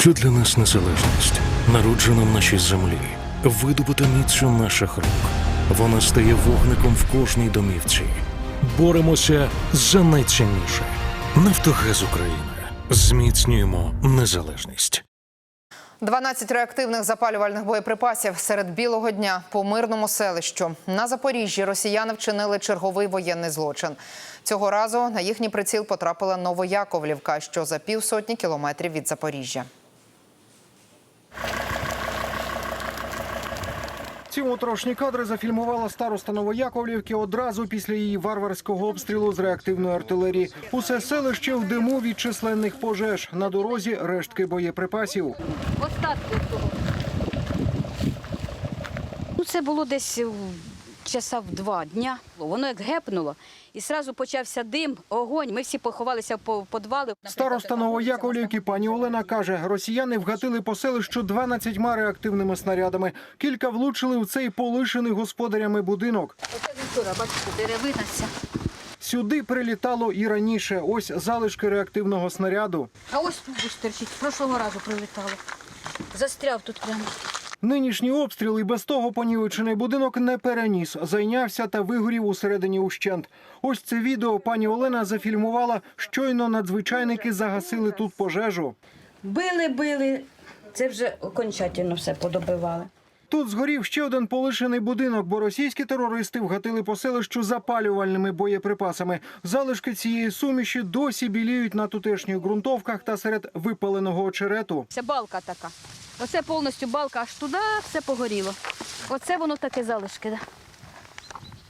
Що для нас незалежність? Народжена в нашій землі, видобута міцю наших рук. Вона стає вогником в кожній домівці. Боремося за найцінніше. Нафтогаз України. Зміцнюємо незалежність. 12 реактивних запалювальних боєприпасів серед білого дня по мирному селищу на Запоріжжі. Росіяни вчинили черговий воєнний злочин. Цього разу на їхній приціл потрапила Новояковлівка, що за півсотні кілометрів від Запоріжжя. Ці отрошні кадри зафільмувала староста Новояковлівки одразу після її варварського обстрілу з реактивної артилерії. Усе селище в диму від численних пожеж. На дорозі рештки боєприпасів. Остатки цього. Ну, це було десь в часа в два дня. Воно як гепнуло, і одразу почався дим, огонь. Ми всі поховалися по підвали. Староста Новояковлівки пані Олена каже, росіяни вгатили по селищу 12 реактивними снарядами. Кілька влучили в цей полишений господарями будинок. Оце вчора, бачите, деревина ця. Сюди прилітало і раніше. Ось залишки реактивного снаряду. А ось тут терчить. Прошлого разу прилітало. Застряв тут прямо. Нинішній обстріл і без того понівечений будинок не переніс, зайнявся та вигорів усередині ущент. Ось це відео пані Олена зафільмувала. Щойно надзвичайники загасили тут пожежу. Били, били. Це вже окончательно все подобивали. Тут згорів ще один полишений будинок, бо російські терористи вгатили по селищу запалювальними боєприпасами. Залишки цієї суміші досі біліють на тутешніх ґрунтовках та серед випаленого очерету. Це балка така. Оце повністю балка аж туди все погоріло. Оце воно таке залишки. Да.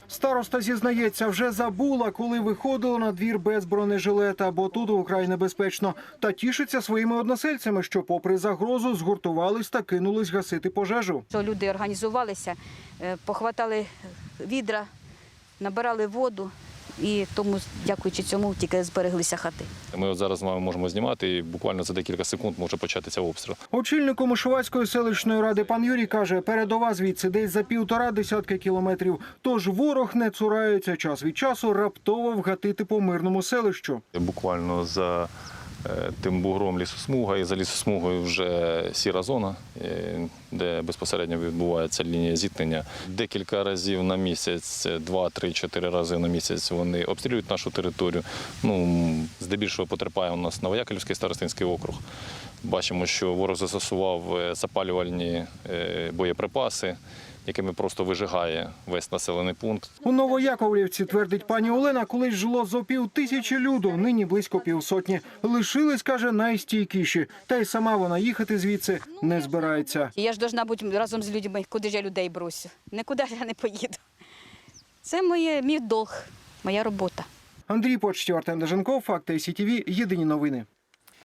Староста зізнається, вже забула, коли виходила на двір без бронежилета, бо тут украй небезпечно. Та тішиться своїми односельцями, що, попри загрозу, згуртувались та кинулись гасити пожежу. Що люди організувалися, е, похватали відра, набирали воду, і тому, дякуючи цьому, тільки збереглися хати. Ми от зараз з вами можемо знімати, і буквально за декілька секунд може початися обстріл. Очільник Мишувацької селищної ради пан Юрій каже, передова звідси десь за півтора десятки кілометрів. Тож ворог не цурається час від часу раптово вгатити по мирному селищу. Буквально за тим бугром лісосмуга і за лісосмугою вже сіра зона, е, де безпосередньо відбувається лінія зіткнення. Декілька разів на місяць, два, три, чотири рази на місяць вони обстрілюють нашу територію. Ну, здебільшого потерпає у нас Новояківський старостинський округ. Бачимо, що ворог застосував е, запалювальні е, боєприпаси, якими просто вижигає весь населений пункт. У Новояковлівці, твердить пані Олена, колись жило зо пів тисячі люду, нині близько півсотні. Лишились, каже, найстійкіші. Та й сама вона їхати звідси не збирається. Я ж должна бути разом з людьми, куди ж я людей бросю. Нікуди я не поїду. Це моє, мій долг, моя робота. Андрій Почтів, Артем Деженков, Факти СІТВ, Єдині новини.